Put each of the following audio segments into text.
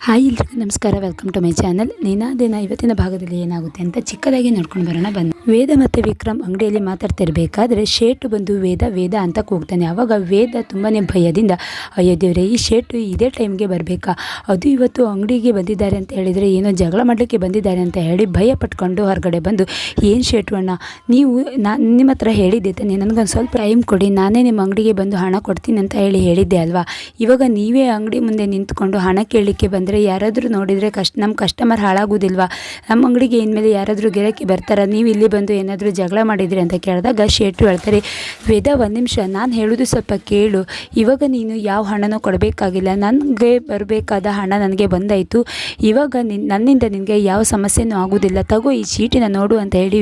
Hi ಎಲ್ರಿಗೂ ನಮಸ್ಕಾರ welcome to my channel ದಿನ ಇವತ್ತಿನ ಭಾಗದಲ್ಲಿ ಏನಾಗುತ್ತೆ ಅಂತ ಚಿಕ್ಕದಾಗಿ ನೋಡ್ಕೊಂಡು ಬರೋಣ ಬಂದು ವೇದ ಮತ್ತು ವಿಕ್ರಮ್ ಅಂಗಡಿಯಲ್ಲಿ ಮಾತಾಡ್ತಿರ್ಬೇಕಾದ್ರೆ ಶೇಟು ಬಂದು ವೇದ ವೇದ ಅಂತ ಕೂಗ್ತಾನೆ. ಆವಾಗ ವೇದ ತುಂಬಾ ಭಯದಿಂದ, ಅಯ್ಯೋ ದೇವ್ರೆ, ಈ ಶೇಟು ಇದೇ ಟೈಮ್ಗೆ ಬರಬೇಕಾ? ಅದು ಇವತ್ತು ಅಂಗಡಿಗೆ ಬಂದಿದ್ದಾರೆ ಅಂತ ಹೇಳಿದರೆ, ಏನೋ ಜಗಳ ಮಾಡಲಿಕ್ಕೆ ಬಂದಿದ್ದಾರೆ ಅಂತ ಹೇಳಿ ಭಯ ಪಟ್ಕೊಂಡು ಹೊರಗಡೆ ಬಂದು, ಏನು ಶೇಟು ಅಣ್ಣ, ನೀವು ನಾನು ನಿಮ್ಮ ಹತ್ರ ಹೇಳಿದ್ದೆ ತಾನೆ, ನನಗೊಂದು ಸ್ವಲ್ಪ ಟೈಮ್ ಕೊಡಿ, ನಾನೇ ನಿಮ್ಮ ಅಂಗಡಿಗೆ ಬಂದು ಹಣ ಕೊಡ್ತೀನಿ ಅಂತ ಹೇಳಿ ಹೇಳಿದ್ದೆ ಅಲ್ವಾ? ಇವಾಗ ನೀವೇ ಅಂಗಡಿ ಮುಂದೆ ನಿಂತ್ಕೊಂಡು ಹಣ ಕೇಳಲಿಕ್ಕೆ ಬಂದರೆ ಯಾರಾದರೂ ನೋಡಿದರೆ ಕಷ್ಟ ನಮ್ಮ ಕಸ್ಟಮರ್ ಹಾಳಾಗೋದಿಲ್ವಾ? ನಮ್ಮ ಅಂಗಡಿಗೆ ಇನ್ಮೇಲೆ ಯಾರಾದರೂ ಗಿರಾಕಿ ಬರ್ತಾರ? ನೀವು ಇಲ್ಲಿ ಬಂದು ಏನಾದರೂ ಜಗಳ ಮಾಡಿದ್ರಿ ಅಂತ ಕೇಳಿದಾಗ ಶೇಟ್ರು ಹೇಳ್ತಾರೆ, ವೇದ ಒಂದು ನಿಮಿಷ, ನಾನು ಹೇಳೋದು ಸ್ವಲ್ಪ ಕೇಳು. ಇವಾಗ ನೀನು ಯಾವ ಹಣನೂ ಕೊಡಬೇಕಾಗಿಲ್ಲ. ನನಗೆ ಬರಬೇಕಾದ ಹಣ ನನಗೆ ಬಂದಾಯಿತು. ಇವಾಗ ನಿನ್, ನನ್ನಿಂದ ನಿನಗೆ ಯಾವ ಸಮಸ್ಯೆನೂ ಆಗೋದಿಲ್ಲ. ತಗೋ ಈ ಚೀಟಿನ ನೋಡು ಅಂತ ಹೇಳಿ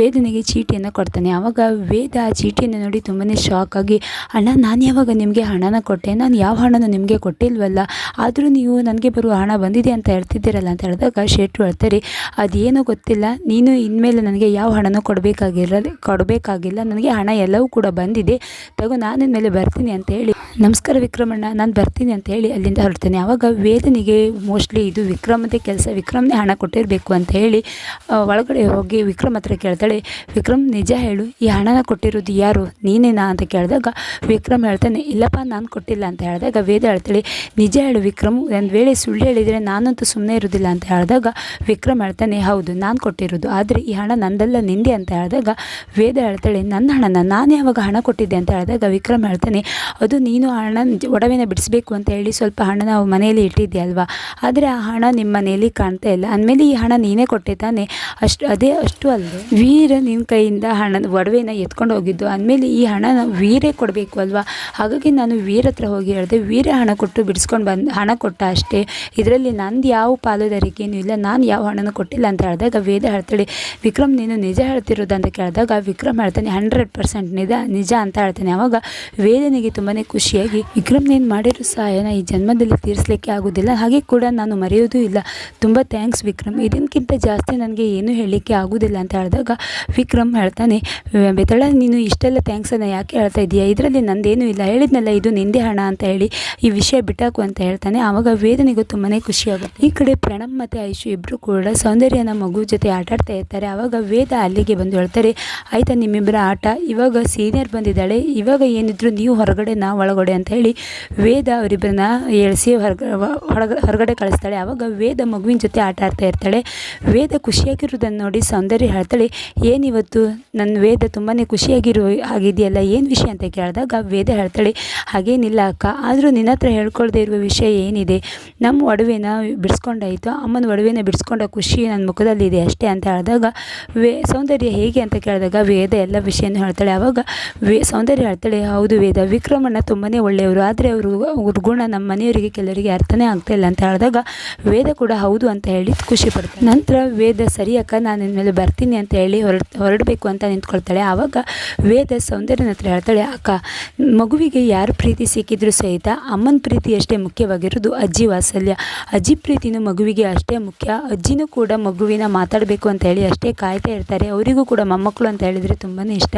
ವೇದನಿಗೆ ಚೀಟಿಯನ್ನು ಕೊಡ್ತಾನೆ. ಆವಾಗ ವೇದ ಆ ಚೀಟಿಯನ್ನು ನೋಡಿ ತುಂಬಾ ಶಾಕ್ ಆಗಿ, ಅಣ್ಣ, ನಾನು ಯಾವಾಗ ನಿಮಗೆ ಹಣನ ಕೊಟ್ಟೆ? ನಾನು ಯಾವ ಹಣನೂ ನಿಮಗೆ ಕೊಟ್ಟಿಲ್ವಲ್ಲ? ಆದರೂ ನೀವು ನನಗೆ ಬರುವ ಹಣ ಬಂದಿದೆ ಅಂತ ಹೇಳ್ತಿದ್ದೀರಲ್ಲ ಅಂತ ಹೇಳಿದಾಗ, ಶೆಟ್ರು ಹೇಳ್ತಾರೆ, ಅದೇನೋ ಗೊತ್ತಿಲ್ಲ, ನೀನು ಇನ್ಮೇಲೆ ನನಗೆ ಯಾವ ಹಣನೂ ಕೊಡಬೇಕಾಗಿರ ಕೊಡಬೇಕಾಗಿಲ್ಲ, ನನಗೆ ಹಣ ಎಲ್ಲವೂ ಕೂಡ ಬಂದಿದೆ, ತಗೋ ನಾನು ಇನ್ಮೇಲೆ ಬರ್ತೀನಿ ಅಂತ ಹೇಳಿ, ನಮಸ್ಕಾರ ವಿಕ್ರಮಣ್ಣ ನಾನು ಬರ್ತೀನಿ ಅಂತ ಹೇಳಿ ಅಲ್ಲಿಂದ ಹೊರಡ್ತೇನೆ. ಆವಾಗ ವೇದನಿಗೆ ಮೋಸ್ಟ್ಲಿ ಇದು ವಿಕ್ರಮದೇ ಕೆಲಸ, ವಿಕ್ರಮ್ನೇ ಹಣ ಕೊಟ್ಟಿರಬೇಕು ಅಂತ ಹೇಳಿ ಒಳಗಡೆ ಹೋಗಿ ವಿಕ್ರಮ್ ಹತ್ರ ಕೇಳ್ತಾಳೆ, ವಿಕ್ರಮ್, ನಿಜ ಹೇಳು, ಈ ಹಣನ ಕೊಟ್ಟಿರೋದು ಯಾರು? ನೀನೇನಾ? ಅಂತ ಕೇಳಿದಾಗ ವಿಕ್ರಮ್ ಹೇಳ್ತಾನೆ, ಇಲ್ಲಪ್ಪ, ನಾನು ಕೊಟ್ಟಿಲ್ಲ. ಅಂತ ಹೇಳಿದಾಗ ವೇದ ಹೇಳ್ತಾಳೆ, ನಿಜ ಹೇಳು ವಿಕ್ರಮ್, ಒಂದು ವೇಳೆ ಸುಳ್ಳು ಹೇಳಿದರೆ ನಾನಂತೂ ಸುಮ್ಮನೆ ಇರೋದಿಲ್ಲ ಅಂತ ಹೇಳಿದಾಗ ವಿಕ್ರಮ್ ಹೇಳ್ತಾನೆ, ಹೌದು, ನಾನು ಕೊಟ್ಟಿರೋದು. ಆದರೆ ಈ ಹಣ ನಂದಲ್ಲ, ನಿಂದೆ ಅಂತ ಹೇಳಿದಾಗ ವೇದ ಹೇಳ್ತಾಳೆ, ನನ್ನ ಹಣನ? ನಾನು ಯಾವಾಗ ಹಣ ಕೊಟ್ಟಿದ್ದೆ ಅಂತ ಹೇಳಿದಾಗ ವಿಕ್ರಮ್ ಹೇಳ್ತಾನೆ, ಅದು ನೀನು ಹಣ ಒಡವೆನ ಬಿಡಿಸ್ಬೇಕು ಅಂತ ಹೇಳಿ ಸ್ವಲ್ಪ ಹಣ ನಾವು ಮನೆಯಲ್ಲಿ ಇಟ್ಟಿದ್ದೆ ಅಲ್ವಾ? ಆದರೆ ಆ ಹಣ ನಿಮ್ಮ ಮನೆಯಲ್ಲಿ ಕಾಣ್ತಾ ಇಲ್ಲ. ಅಂದಮೇಲೆ ಈ ಹಣ ನೀನೇ ಕೊಟ್ಟೆ ತಾನೆ? ಅಷ್ಟು, ಅದೇ ಅಷ್ಟು ಅಲ್ಲದೆ ವೀರ ನಿನ್ನ ಕೈಯಿಂದ ಹಣ ಒಡವೆನ ಎತ್ಕೊಂಡು ಹೋಗಿದ್ದು. ಅಂದಮೇಲೆ ಈ ಹಣ ವೀರೇ ಕೊಡಬೇಕು ಅಲ್ವಾ? ಹಾಗಾಗಿ ನಾನು ವೀರ ಹತ್ರ ಹೋಗಿ ಹೇಳಿದೆ, ವೀರ ಹಣ ಕೊಟ್ಟು ಬಿಡಿಸ್ಕೊಂಡು ಬಂದು, ಹಣ ಕೊಟ್ಟ ಅಷ್ಟೇ. ಇದರಲ್ಲಿ ನಂದು ಯಾವ ಪಾಲುದಾರಿಕೆಯೂ ಇಲ್ಲ, ನಾನು ಯಾವ ಹಣನೂ ಕೊಟ್ಟಿಲ್ಲ ಅಂತ ಹೇಳಿದಾಗ ವೇದ ಹೇಳ್ತಾಳೆ, ವಿಕ್ರಮ್, ನೀನು ನಿಜ ಹೇಳ್ತಿರೋದು ಅಂತ ಕೇಳಿದಾಗ ವಿಕ್ರಮ್ ಹೇಳ್ತಾನೆ, ಹಂಡ್ರೆಡ್ ಪರ್ಸೆಂಟ್ ನಿಜ ನಿಜ ಅಂತ ಹೇಳ್ತಾನೆ. ಆವಾಗ ವೇದನಿಗೆ ತುಂಬಾ ಖುಷಿಯಾಗಿ, ವಿಕ್ರಮ್, ನೀನು ಮಾಡಿರೋ ಸಹಾಯನ ಈ ಜನ್ಮದಲ್ಲಿ ತೀರಿಸಲಿಕ್ಕೆ ಆಗೋದಿಲ್ಲ, ಹಾಗೆ ಕೂಡ ನಾನು ಮರೆಯೋದೂ ಇಲ್ಲ. ತುಂಬ ಥ್ಯಾಂಕ್ಸ್ ವಿಕ್ರಮ್. ಇದಕ್ಕಿಂತ ಜಾಸ್ತಿ ನನಗೆ ಏನೂ ಹೇಳಲಿಕ್ಕೆ ಆಗೋದಿಲ್ಲ ಅಂತ ಹೇಳಿದಾಗ ವಿಕ್ರಮ್ ಹೇಳ್ತಾನೆ, ಬೆತಳ, ನೀನು ಇಷ್ಟೆಲ್ಲ ಥ್ಯಾಂಕ್ಸನ್ನು ಯಾಕೆ ಹೇಳ್ತಾ ಇದೆಯಾ ಇದರಲ್ಲಿ ನಂದೇನೂ ಇಲ್ಲ. ಹೇಳಿದ್ನಲ್ಲ, ಇದು ನಿಂದೆ ಹಣ ಅಂತ ಹೇಳಿ, ಈ ವಿಷಯ ಬಿಟ್ಟಾಕು ಅಂತ ಹೇಳ್ತಾನೆ. ಆವಾಗ ವೇದನಿಗೂ ತುಂಬಾ ಖುಷಿಯಾಗುತ್ತೆ. ಈ ಕಡೆ ಪ್ರಣಮ್ ಮತ್ತು ಐಶು ಇಬ್ಬರು ಕೂಡ ಸೌಂದರ್ಯನ ಮಗು ಜೊತೆ ಆಟ ಆಡ್ತಾ ಇರ್ತಾರೆ. ಆವಾಗ ವೇದ ಅಲ್ಲಿಗೆ ಬಂದು ಹೇಳ್ತಾರೆ, ಆಯಿತಾ ನಿಮ್ಮಿಬ್ಬರ ಆಟ? ಇವಾಗ ಸೀನಿಯರ್ ಬಂದಿದ್ದಾಳೆ. ಇವಾಗ ಏನಿದ್ರು ನೀವು ಹೊರಗಡೆ, ನಾ ಒಳಗಡೆ ಅಂತ ಹೇಳಿ ವೇದ ಅವರಿಬ್ಬರನ್ನ ಎಳಿಸಿ ಹೊರಗಡೆ ಹೊರಗ, ಹೊರಗಡೆ ಕಳಿಸ್ತಾಳೆ. ಆವಾಗ ವೇದ ಮಗುವಿನ ಜೊತೆ ಆಟ ಆಡ್ತಾ ಇರ್ತಾಳೆ. ವೇದ ಖುಷಿಯಾಗಿರೋದನ್ನು ನೋಡಿ ಸೌಂದರ್ಯ ಹೇಳ್ತಾಳೆ ಏನಿವತ್ತು ನನ್ನ ವೇದ ತುಂಬಾ ಖುಷಿಯಾಗಿರೋ ಆಗಿದೆಯಲ್ಲ ಏನು ವಿಷಯ? ಅಂತ ಕೇಳಿದಾಗ ವೇದ ಹೇಳ್ತಾಳೆ, ಹಾಗೇನಿಲ್ಲ ಅಕ್ಕ. ಆದರೂ ನಿನ್ನ ಹತ್ರ ಹೇಳ್ಕೊಳ್ದೇ ಇರುವ ವಿಷಯ ಏನಿದೆ? ನಮ್ಮ ಒಡವೆನ ಬಿಡಿಸ್ಕೊಂಡಾಯಿತು. ಅಮ್ಮನ ಒಡವೆನ ಬಿಡಿಸ್ಕೊಂಡ ಖುಷಿ ನನ್ನ ಮುಖದಲ್ಲಿದೆ ಅಷ್ಟೇ ಅಂತ ಹೇಳಿದಾಗ, ವೇ, ಸೌಂದರ್ಯ ಹೇಗೆ ಅಂತ ಕೇಳಿದಾಗ ವೇದ ಎಲ್ಲ ವಿಷಯನೂ ಹೇಳ್ತಾಳೆ. ಆವಾಗ ವೇ, ಸೌಂದರ್ಯ ಹೇಳ್ತಾಳೆ, ಹೌದು ವೇದ, ವಿಕ್ರಮಣ್ಣ ತುಂಬಾ ಒಳ್ಳೆಯವರು. ಆದರೆ ಅವರು ಅವ್ರ ಗುಣ ನಮ್ಮ ಮನೆಯವರಿಗೆ ಕೆಲವರಿಗೆ ಅರ್ಥನೇ ಆಗ್ತಾಯಿಲ್ಲ ಅಂತ ಹೇಳಿದಾಗ ವೇದ ಕೂಡ ಹೌದು ಅಂತ ಹೇಳಿ ಖುಷಿ ಪಡ್ತಾಳೆ. ನಂತರ ವೇದ ಸರಿ ಅಕ್ಕ ನಾನು ಮೇಲೆ ಬರ್ತೀನಿ ಅಂತ ಹೇಳಿ ಹೊರಡ್ ಹೊರಡಬೇಕು ಅಂತ ನಿಂತ್ಕೊಳ್ತಾಳೆ. ಆವಾಗ ವೇದ ಸೌಂದರ್ಯನ ಹತ್ರ ಹೇಳ್ತಾಳೆ, ಅಕ್ಕ, ಮಗುವಿಗೆ ಯಾರು ಪ್ರೀತಿ ಸಿಕ್ಕಿದ್ರು ಸಹಿತ ಅಮ್ಮನ ಪ್ರೀತಿ ಅಷ್ಟೇ ಮುಖ್ಯವಾಗಿರೋದು ಅಜ್ಜಿ ವಾತ್ಸಲ್ಯ. ಅಜ್ಜಿ ಪ್ರೀತಿನೂ ಮಗುವಿಗೆ ಅಷ್ಟೇ ಮುಖ್ಯ. ಅಜ್ಜಿನೂ ಕೂಡ ಮಗುವಿನ ಮಾತಾಡಬೇಕು ಅಂತ ಹೇಳಿ ಅಷ್ಟೇ ಕಾಯ್ತಾ ಇರ್ತಾರೆ. ಅವರಿಗೂ ಕೂಡ ಮೊಮ್ಮಕ್ಕಳು ಅಂತ ಹೇಳಿದರೆ ತುಂಬಾ ಇಷ್ಟ.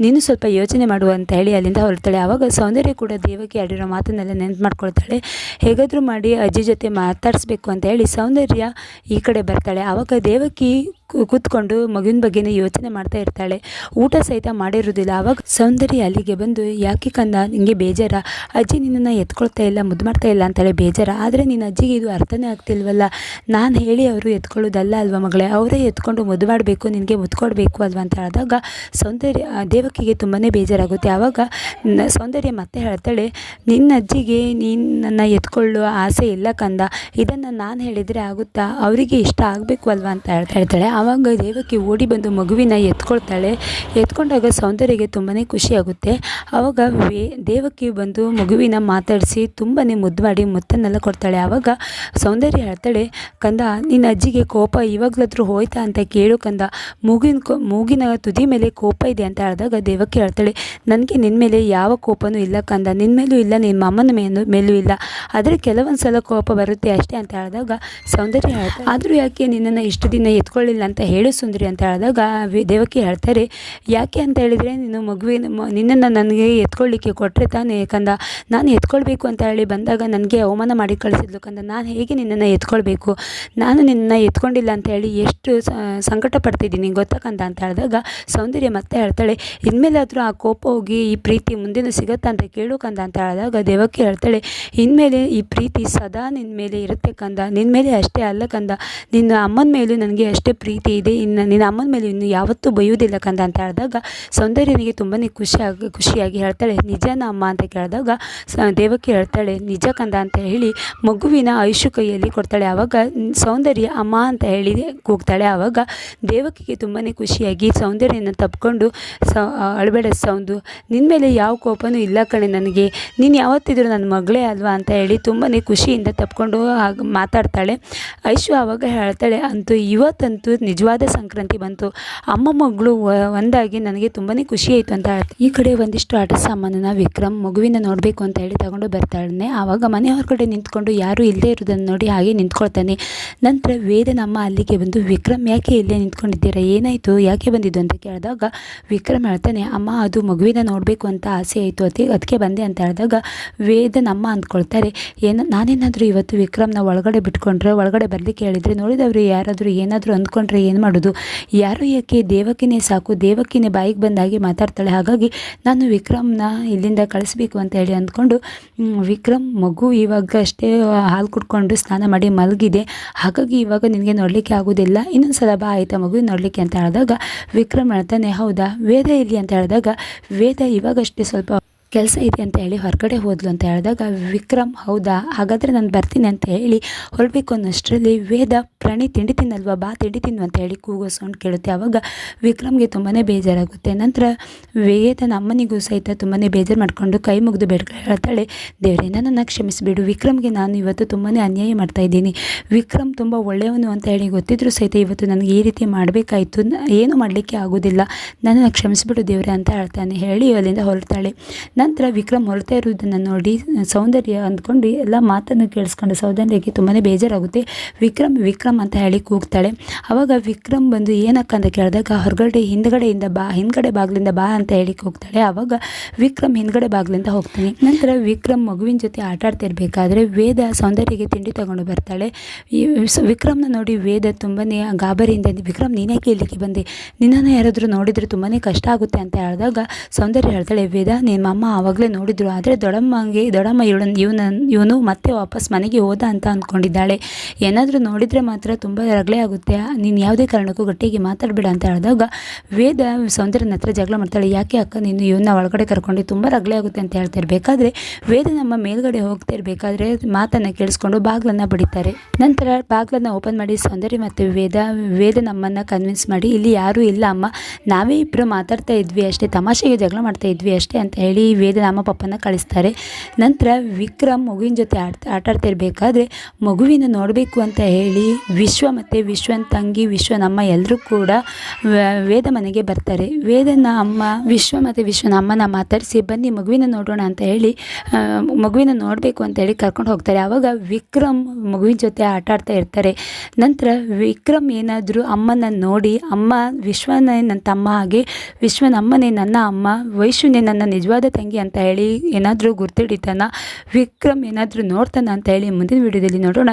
ನೀನು ಸ್ವಲ್ಪ ಯೋಚನೆ ಮಾಡು ಅಂತ ಹೇಳಿ ಅಲ್ಲಿಂದ ಹೊರಡ್ತಾಳೆ. ಆವಾಗ ಸೌಂದರ್ಯ ಕೂಡ ದೇವಕ್ಕೆ ಆಡಿರೋ ಮಾತನ್ನೆಲ್ಲ ನೆನಪು ಮಾಡ್ಕೊಳ್ತಾಳೆ. ಹೇಗಾದರೂ ಮಾಡಿ ಅಜ್ಜಿ ಜೊತೆ ಮಾತಾಡಿಸ್ಬೇಕು ಅಂತ ಹೇಳಿ ಸೌಂದರ್ಯ ಈ ಕಡೆ ಬರ್ತಾಳೆ. ಆವಾಗ ದೇವಕಿ ಕೂತ್ಕೊಂಡು ಮಗುವಿನ ಬಗ್ಗೆನೇ ಯೋಚನೆ ಮಾಡ್ತಾ ಇರ್ತಾಳೆ. ಊಟ ಸಹಿತ ಮಾಡಿರೋದಿಲ್ಲ ಆವಾಗ ಸೌಂದರ್ಯ ಅಲ್ಲಿಗೆ ಬಂದು, ಯಾಕೆ ಕಂದ ನಿಂಗೆ ಬೇಜಾರ? ಅಜ್ಜಿ ನಿನ್ನನ್ನು ಎತ್ಕೊಳ್ತಾ ಇಲ್ಲ, ಮುದ್ದು ಮಾಡ್ತಾ ಇಲ್ಲ ಅಂತೇಳಿ ಬೇಜಾರ. ಆದರೆ ನಿನ್ನ ಅಜ್ಜಿಗೆ ಇದು ಅರ್ಥನೇ ಆಗ್ತಿಲ್ವಲ್ಲ. ನಾನು ಹೇಳಿ ಅವರು ಎತ್ಕೊಳ್ಳೋದಲ್ಲ ಅಲ್ವಾ ಮಗಳೇ? ಅವರೇ ಎತ್ಕೊಂಡು ಮುದ್ದು ಮಾಡಬೇಕು, ನಿನಗೆ ಮುದ್ದು ಕೊಡಬೇಕು ಅಲ್ವಾ ಅಂತ ಹೇಳಿದಾಗ ಸೌಂದರ್ಯ, ದೇವಕಿಗೆ ತುಂಬಾ ಬೇಜಾರಾಗುತ್ತೆ. ಆವಾಗ ಸೌಂದರ್ಯ ಮತ್ತೆ ಹೇಳ್ತಾಳೆ, ನಿನ್ನ ಅಜ್ಜಿಗೆ ನಿನ್ನನ್ನು ಎತ್ಕೊಳ್ಳೋ ಆಸೆ ಇಲ್ಲ ಕಂದ ಇದನ್ನು ನಾನು ಹೇಳಿದರೆ ಆಗುತ್ತಾ? ಅವರಿಗೆ ಇಷ್ಟ ಆಗಬೇಕು ಅಲ್ವಾ? ಅಂತ ಹೇಳ್ತಾ ಹೇಳ್ತಾಳೆ. ಆವಾಗ ದೇವಕಿ ಓಡಿ ಬಂದು ಮಗುವಿನ ಎತ್ಕೊಳ್ತಾಳೆ. ಎತ್ಕೊಂಡಾಗ ಸೌಂದರ್ಯಗೆ ತುಂಬಾ ಖುಷಿಯಾಗುತ್ತೆ. ಆವಾಗ ವೇ, ದೇವಕಿ ಬಂದು ಮಗುವಿನ ಮಾತಾಡಿಸಿ ತುಂಬಾ ಮುದ್ದು ಮಾಡಿ ಮುತ್ತನ್ನೆಲ್ಲ ಕೊಡ್ತಾಳೆ. ಆವಾಗ ಸೌಂದರ್ಯ ಹೇಳ್ತಾಳೆ, ಕಂದ, ನಿನ್ನ ಅಜ್ಜಿಗೆ ಕೋಪ ಇವಾಗಲಾದರೂ ಹೋಯ್ತಾ ಅಂತ ಕೇಳು ಕಂದ. ಮೂಗಿನ ಕೋ, ಮೂಗಿನ ತುದಿ ಮೇಲೆ ಕೋಪ ಇದೆ ಅಂತ ಹೇಳಿದಾಗ ದೇವಕ್ಕೆ ಹೇಳ್ತಾಳೆ, ನನಗೆ ನಿನ್ನ ಮೇಲೆ ಯಾವ ಕೋಪನೂ ಇಲ್ಲ ಕಂದ. ನಿನ್ನ ಮೇಲೂ ಇಲ್ಲ ನಿನ್ನ ಅಮ್ಮನ ಮೇಲೂ ಮೇಲೂ ಇಲ್ಲ. ಆದರೆ ಕೆಲವೊಂದು ಸಲ ಕೋಪ ಬರುತ್ತೆ ಅಷ್ಟೇ ಅಂತ ಹೇಳಿದಾಗ ಸೌಂದರ್ಯ ಹೇಳ್ತಾಳೆ, ಆದರೂ ಯಾಕೆ ನಿನ್ನನ್ನು ಇಷ್ಟು ದಿನ ಎತ್ಕೊಳ್ಳಿಲ್ಲ ಅಂತ ಹೇಳು ಸುಂದರಿ ಅಂತ ಹೇಳಿದಾಗ ದೇವಕಿ ಹೇಳ್ತಾರೆ, ಯಾಕೆ ಅಂತ ಹೇಳಿದರೆ ನೀನು ಮಗುವಿನ ನಿನ್ನನ್ನು ನನಗೆ ಎತ್ಕೊಳ್ಳಿಕ್ಕೆ ಕೊಟ್ಟರೆ ತಾನೇ ಕಂದ? ನಾನು ಎತ್ಕೊಳ್ಬೇಕು ಅಂತ ಹೇಳಿ ಬಂದಾಗ ನನಗೆ ಅವಮಾನ ಮಾಡಿ ಕಳಿಸಿದ್ಲು ಕಂದ. ನಾನು ಹೇಗೆ ನಿನ್ನನ್ನು ಎತ್ಕೊಳ್ಬೇಕು? ನಾನು ನಿನ್ನನ್ನು ಎತ್ಕೊಂಡಿಲ್ಲ ಅಂತ ಹೇಳಿ ಎಷ್ಟು ಸಂಕಟ ಪಡ್ತಿದ್ದೀನಿ ಗೊತ್ತಾ ಕಂದ? ಅಂತ ಹೇಳಿದಾಗ ಸೌಂದರ್ಯ ಮತ್ತೆ ಹೇಳ್ತಾಳೆ, ಇನ್ಮೇಲಾದರೂ ಆ ಕೋಪ ಹೋಗಿ ಈ ಪ್ರೀತಿ ಮುಂದಿನ ಸಿಗತ್ತಾ ಅಂತ ಕೇಳು ಕಂದ ಅಂತ ಹೇಳಿದಾಗ ದೇವಕ್ಕೆ ಹೇಳ್ತಾಳೆ, ಇನ್ಮೇಲೆ ಈ ಪ್ರೀತಿ ಸದಾ ನಿನ್ನ ಮೇಲೆ ಇರುತ್ತೆ ಕಂದ. ನಿನ್ನ ಮೇಲೆ ಅಷ್ಟೇ ಅಲ್ಲ ಕಂದ. ನಿನ್ನ ಅಮ್ಮನ ಮೇಲೂ ನನಗೆ ಅಷ್ಟೇ ಪ್ರೀತಿ ಇದೆ. ಇನ್ನು ನಿನ್ನ ಅಮ್ಮನ ಮೇಲೆ ಇನ್ನು ಯಾವತ್ತೂ ಬೈಯೋದಿಲ್ಲ ಕಂದ ಅಂತ ಹೇಳಿದಾಗ ಸೌಂದರ್ಯನಿಗೆ ತುಂಬಾ ಖುಷಿಯಾಗಿ ಖುಷಿಯಾಗಿ ಹೇಳ್ತಾಳೆ ನಿಜನ ಅಮ್ಮ ಅಂತ ಕೇಳಿದಾಗ ಸ ದೇವಕ್ಕೆ ಹೇಳ್ತಾಳೆ, ನಿಜ ಕಂದ ಅಂತ ಹೇಳಿ ಮಗುವಿನ ಆಯುಷು ಕೈಯಲ್ಲಿ ಕೊಡ್ತಾಳೆ. ಆವಾಗ ಸೌಂದರ್ಯ ಅಮ್ಮ ಅಂತ ಹೇಳಿ ಕೂಗ್ತಾಳೆ. ಆವಾಗ ದೇವಕಿಗೆ ತುಂಬಾ ಖುಷಿಯಾಗಿ ಸೌಂದರ್ಯನ ತಪ್ಕೊಂಡು ಸ ಅಳಬೇಡ ಸೌಂದು. ನಿನ್ನ ಮೇಲೆ ಯಾವ ಕೋಪನೂ ಇಲ್ಲ ಕಣೆ ನನಗೆ. ನೀನು ಯಾವತ್ತಿದ್ರು ನನ್ನ ಮಗಳೇ ಅಲ್ವಾ ಅಂತ ಹೇಳಿ ತುಂಬಾ ಖುಷಿಯಿಂದ ತಪ್ಪಿಕೊಂಡು ಮಾತಾಡ್ತಾಳೆ. ಐಶು ಆವಾಗ ಹೇಳ್ತಾಳೆ, ಅಂತೂ ಇವತ್ತಂತೂ ನಿಜವಾದ ಸಂಕ್ರಾಂತಿ ಬಂತು. ಅಮ್ಮ ಮಗಳು ಒಂದಾಗಿ ನನಗೆ ತುಂಬಾ ಖುಷಿ ಆಯಿತು ಅಂತ ಈ ಕಡೆ ಒಂದಿಷ್ಟು ಆಟ ಸಾಮಾನನ್ನು ವಿಕ್ರಮ್ ಮಗುವಿನ ನೋಡಬೇಕು ಅಂತ ಹೇಳಿ ತಗೊಂಡು ಬರ್ತಾಳೆ. ಆವಾಗ ಮನೆ ಹೊರಗಡೆ ನಿಂತ್ಕೊಂಡು ಯಾರೂ ಇಲ್ಲದೇ ಇರೋದನ್ನು ನೋಡಿ ಹಾಗೆ ನಿಂತ್ಕೊಳ್ತಾನೆ. ನಂತರ ವೇದನಮ್ಮ ಅಲ್ಲಿಗೆ ಬಂದು, ವಿಕ್ರಮ್, ಯಾಕೆ ಇಲ್ಲೇ ನಿಂತ್ಕೊಂಡಿದ್ದೀರಾ? ಏನಾಯಿತು? ಯಾಕೆ ಬಂದಿದ್ದು? ಅಂತ ಕೇಳಿದಾಗ, ವಿಕ್ರಮ್ ಹೇಳ್ತಾನೆ, ಅಮ್ಮ, ಅದು ಮಗುವಿನ ನೋಡಬೇಕು ಅಂತ ಆಸೆ ಆಯಿತು. ಅತಿ ಅದಕ್ಕೆ ಬಂದೆ ಅಂತ ಹೇಳಿದಾಗ ವೇದನಮ್ಮ ಅಂದ್ಕೊಳ್ತಾರೆ, ಏನು, ನಾನೇನಾದರೂ ಇವತ್ತು ವಿಕ್ರಮ್ನ ಒಳಗಡೆ ಬಿಟ್ಕೊಂಡ್ರೆ, ಒಳಗಡೆ ಬರಲಿಕ್ಕೆ ಹೇಳಿದರೆ ನೋಡಿದವರು ಯಾರಾದರೂ ಏನಾದರೂ ಅಂದ್ಕೊಂಡ್ರೆ ಏನು ಮಾಡೋದು? ಯಾರು ಯಾಕೆ ದೇವಕಿನೇ ಸಾಕು? ದೇವಕಿನೇ ಬಾಯಿಗೆ ಬಂದಾಗಿ ಮಾತಾಡ್ತಾಳೆ. ಹಾಗಾಗಿ ನಾನು ವಿಕ್ರಮ್ನ ಇಲ್ಲಿಂದ ಕಳಿಸ್ಬೇಕು ಅಂತ ಹೇಳಿ ಅಂದ್ಕೊಂಡು ವಿಕ್ರಮ್ ಮಗು ಇವಾಗ ಅಷ್ಟೇ ಹಾಲು ಕುಡ್ಕೊಂಡು ಸ್ನಾನ ಮಾಡಿ ಮಲಗಿದೆ. ಹಾಗಾಗಿ ಇವಾಗ ನಿನಗೆ ನೋಡಲಿಕ್ಕೆ ಆಗೋದಿಲ್ಲ. ಇನ್ನೊಂದು ಸಲ ಬಾ ಆಯಿತಾ ಮಗು, ನೋಡಲಿಕ್ಕೆ ಅಂತ ಹೇಳಿದಾಗ ವಿಕ್ರಮ್ ಹೇಳ್ತಾನೆ, ಹೌದಾ? ವೇದ ಇಲ್ಲಿ ಅಂತ ಹೇಳಿದಾಗ ವೇದ ಇವಾಗಷ್ಟೇ ಸ್ವಲ್ಪ ಕೆಲಸ ಇದೆ ಅಂತ ಹೇಳಿ ಹೊರಗಡೆ ಹೋದ್ಲು ಅಂತ ಹೇಳಿದಾಗ, ವಿಕ್ರಮ್, ಹೌದಾ? ಹಾಗಾದರೆ ನಾನು ಬರ್ತೀನಿ ಅಂತ ಹೇಳಿ ಹೊರಬೇಕು ಅನ್ನೋಷ್ಟರಲ್ಲಿ ವೇದ ಪ್ರಾಣಿ ತಿಂಡಿ ತಿನ್ನಲ್ವಾ? ಬಾ, ತಿಂಡಿ ತಿನ್ನು ಅಂತ ಹೇಳಿ ಕೂಗೋ ಸೌಂಡ್ ಕೇಳುತ್ತೆ. ಆವಾಗ ವಿಕ್ರಮ್ಗೆ ತುಂಬಾ ಬೇಜಾರಾಗುತ್ತೆ. ನಂತರ ವೇದನ ಅಮ್ಮನಿಗೂ ಸಹಿತ ತುಂಬಾ ಬೇಜಾರು ಮಾಡಿಕೊಂಡು ಕೈ ಮುಗಿದು ಬೇಡ ಹೇಳ್ತಾಳೆ, ದೇವರೇ, ನನ್ನನ್ನು ಕ್ಷಮಿಸಿಬಿಡು. ವಿಕ್ರಮ್ಗೆ ನಾನು ಇವತ್ತು ತುಂಬಾ ಅನ್ಯಾಯ ಮಾಡ್ತಾ ಇದ್ದೀನಿ. ವಿಕ್ರಮ್ ತುಂಬ ಒಳ್ಳೆಯವನು ಅಂತ ಹೇಳಿ ಗೊತ್ತಿದ್ರು ಸಹಿತ ಇವತ್ತು ನನಗೆ ಈ ರೀತಿ ಮಾಡಬೇಕಾಯಿತು. ಏನು ಮಾಡಲಿಕ್ಕೆ ಆಗೋದಿಲ್ಲ. ನನ್ನನ್ನು ಕ್ಷಮಿಸಿಬಿಡು ದೇವರೇ ಅಂತ ಹೇಳ್ತಾನೆ. ಹೇಳಿ ಅಲ್ಲಿಂದ ಹೊರಡ್ತಾಳೆ. ನಂತರ ವಿಕ್ರಮ್ ಹೊರತಾ ಇರುವುದನ್ನು ನೋಡಿ ಸೌಂದರ್ಯ ಅಂದ್ಕೊಂಡು ಎಲ್ಲ ಮಾತನ್ನು ಕೇಳಿಸ್ಕೊಂಡು ಸೌಂದರ್ಯಕ್ಕೆ ತುಂಬಾ ಬೇಜಾರಾಗುತ್ತೆ. ವಿಕ್ರಮ್ ವಿಕ್ರಮ್ ಅಂತ ಹೇಳಿ ಕೂಗ್ತಾಳೆ. ಆವಾಗ ವಿಕ್ರಮ್ ಬಂದು, ಏನಕ್ಕ ಅಂತ ಕೇಳಿದಾಗ, ಹೊರಗಡೆ ಹಿಂದ್ಗಡೆಯಿಂದ ಬಾ, ಹಿಂದ್ಗಡೆ ಬಾಗಿಲಿಂದ ಬಾ ಅಂತ ಹೇಳಿ ಹೋಗ್ತಾಳೆ ಆವಾಗ ವಿಕ್ರಮ್ ಹಿಂದ್ಗಡೆ ಬಾಗಿಲಿಂದ ಹೋಗ್ತಾನೆ. ನಂತರ ವಿಕ್ರಮ್ ಮಗುವಿನ ಜೊತೆ ಆಟ ಆಡ್ತಾ ಇರಬೇಕಾದ್ರೆ ವೇದ ಸೌಂದರ್ಯಗೆ ತಿಂಡಿ ತಗೊಂಡು ಬರ್ತಾಳೆ. ವಿಕ್ರಮ್ನ ನೋಡಿ ವೇದ ತುಂಬಾ ಗಾಬರಿಯಿಂದ, ವಿಕ್ರಮ್, ನೀನೇ ಇಲ್ಲಿಗೆ ಬಂದೆ. ನಿನ್ನನ್ನು ಯಾರಾದರೂ ನೋಡಿದರೆ ತುಂಬಾ ಕಷ್ಟ ಆಗುತ್ತೆ ಅಂತ ಹೇಳಿದಾಗ ಸೌಂದರ್ಯ ಹೇಳ್ತಾಳೆ, ವೇದ ನಿಮ್ಮ ಆವಾಗಲೇ ನೋಡಿದ್ರು, ಆದರೆ ದೊಡ್ಡಮ್ಮಂಗೆ ದೊಡಮ್ಮ ಇವಳು ಇವನ ಇವನು ಮತ್ತೆ ವಾಪಸ್ ಮನೆಗೆ ಹೋದ ಅಂತ ಅಂದ್ಕೊಂಡಿದ್ದಾಳೆ ಏನಾದರೂ ನೋಡಿದರೆ ಮಾತ್ರ ತುಂಬ ರಗಳೆ ಆಗುತ್ತೆ. ನೀನು ಯಾವುದೇ ಕಾರಣಕ್ಕೂ ಗಟ್ಟಿಗೆ ಮಾತಾಡಬೇಡ ಅಂತ ಹೇಳಿದಾಗ, ವೇದ ಸೌಂದರ್ಯನ ಹತ್ರ ಜಗಳ ಮಾಡ್ತಾಳೆ. ಯಾಕೆ ಅಕ್ಕ, ನೀನು ಇವನ್ನ ಒಳಗಡೆ ಕರ್ಕೊಂಡು ತುಂಬ ರಗಳೆ ಆಗುತ್ತೆ ಅಂತ ಹೇಳ್ತಾ ಇರಬೇಕಾದ್ರೆ, ವೇದ ನಮ್ಮ ಮೇಲ್ಗಡೆ ಹೋಗ್ತಾ ಇರಬೇಕಾದ್ರೆ ಮಾತನ್ನು ಕೇಳಿಸ್ಕೊಂಡು ಬಾಗಿಲನ್ನು ಬಡಿತಾರೆ. ನಂತರ ಬಾಗಿಲನ್ನು ಓಪನ್ ಮಾಡಿ ಸೌಂದರ್ಯ ಮತ್ತು ವೇದ ವೇದ ನಮ್ಮನ್ನು ಕನ್ವಿನ್ಸ್ ಮಾಡಿ, ಇಲ್ಲಿ ಯಾರೂ ಇಲ್ಲ ಅಮ್ಮ, ನಾವೇ ಇಬ್ಬರು ಮಾತಾಡ್ತಾ ಇದ್ವಿ ಅಷ್ಟೇ, ತಮಾಷೆಗೆ ಜಗಳ ಮಾಡ್ತಾ ಇದ್ವಿ ಅಷ್ಟೇ ಅಂತ ಹೇಳಿ ವೇದ ನಮ್ಮ ಪಪ್ಪನ ಕಳಿಸ್ತಾರೆ. ನಂತರ ವಿಕ್ರಮ್ ಮಗುವಿನ ಜೊತೆ ಆಡ್ತಾ ಆಟ ಆಡ್ತಿರ್ಬೇಕಾದ್ರೆ ಮಗುವಿನ ನೋಡಬೇಕು ಅಂತ ಹೇಳಿ ವಿಶ್ವ ಮತ್ತು ವಿಶ್ವನ ತಂಗಿ ವಿಶ್ವ ನಮ್ಮ ಎಲ್ಲರೂ ಕೂಡ ವೇದ ಮನೆಗೆ ಬರ್ತಾರೆ. ವೇದನ ಅಮ್ಮ, ವಿಶ್ವ ಮತ್ತು ವಿಶ್ವನ ಅಮ್ಮನ ಮಾತಾಡಿಸಿ, ಬನ್ನಿ ಮಗುವಿನ ನೋಡೋಣ ಅಂತ ಹೇಳಿ ಮಗುವಿನ ನೋಡಬೇಕು ಅಂತ ಹೇಳಿ ಕರ್ಕೊಂಡು ಹೋಗ್ತಾರೆ. ಆವಾಗ ವಿಕ್ರಮ್ ಮಗುವಿನ ಜೊತೆ ಆಟ ಆಡ್ತಾ ಇರ್ತಾರೆ. ನಂತರ ವಿಕ್ರಮ್ ಏನಾದರೂ ಅಮ್ಮನ ನೋಡಿ, ಅಮ್ಮ, ವಿಶ್ವನೇ ನನ್ನ ತಮ್ಮ ಹಾಗೆ, ವಿಶ್ವನ ಅಮ್ಮನೇ ನನ್ನ ಅಮ್ಮ ವೈಶ್ವನೇ ನನ್ನ ನಿಜವಾದ ಅಂತ ಹೇಳಿ ಏನಾದರೂ ಗುರ್ತಿಡಿತಾನ? ವಿಕ್ರಮ್ ಏನಾದರೂ ನೋಡ್ತಾನ ಅಂತ ಹೇಳಿ ಮುಂದಿನ ವಿಡಿಯೋದಲ್ಲಿ ನೋಡೋಣ.